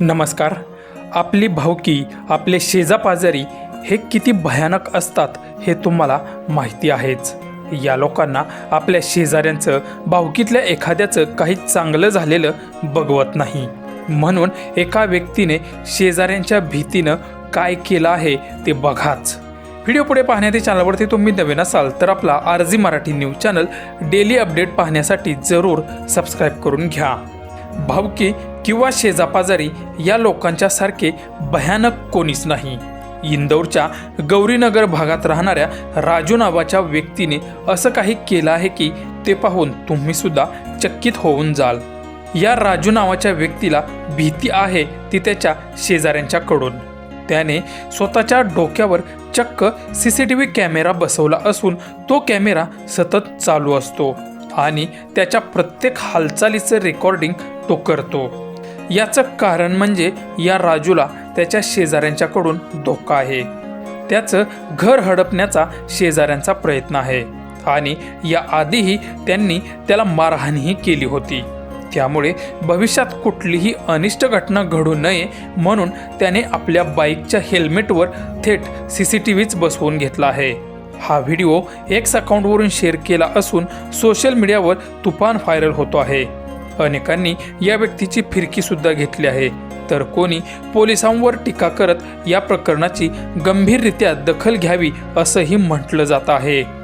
नमस्कार. आपली भावकी आपले शेजापाजारी हे किती भयानक असतात हे तुम्हाला माहिती आहेच. या लोकांना आपल्या शेजाऱ्यांचं भावकीतल्या एखाद्याचं काही चांगलं झालेलं बघवत नाही. म्हणून एका व्यक्तीने शेजाऱ्यांच्या भीतीनं काय केलं आहे ते बघाच. व्हिडिओ पुढे पाहण्याच्या चॅनलवरती तुम्ही नवीन असाल तर आपला RG Marathi news channel daily update पाहण्यासाठी जरूर सबस्क्राईब करून घ्या. भावकी किंवा शेजापाजारी या लोकांच्या सारखे भयानक कोणीच नाही. इंदौरच्या गौरीनगर भागात राहणाऱ्या राजू नावाच्या व्यक्तीने असं काही केलं आहे की ते पाहून तुम्ही सुद्धा चकित होऊन जाल. या राजू नावाच्या व्यक्तीला भीती आहे ती त्याच्या शेजाऱ्यांच्याकडून. त्याने स्वतःच्या डोक्यावर चक्क C C T V camera बसवला असून तो कॅमेरा सतत चालू असतो आणि त्याच्या प्रत्येक हालचालीचं रेकॉर्डिंग तो करतो याचं कारण म्हणजे या राजूला त्याच्या शेजाऱ्यांच्याकडून धोका आहे. त्याचं घर हडपण्याचा शेजाऱ्यांचा प्रयत्न आहे. आणि याआधीही त्यांनी त्याला मारहाणही केली होती. त्यामुळे भविष्यात कुठलीही अनिष्ट घटना घडू नये म्हणून त्याने आपल्या बाईकच्या हेल्मेटवर थेट सी सी टी व्हीच बसवून घेतला आहे. हा व्हिडिओ एक्स अकाउंटवरून शेअर केला असून सोशल मीडियावर तुफान व्हायरल होतो आहे. अनेकांनी या व्यक्तीची फिरकी सुद्धा घेतली आहे. तर कोणी पोलिसांवर टीका करत या प्रकरणाची गंभीररित्या दखल घ्यावी असंही म्हटलं जात आहे.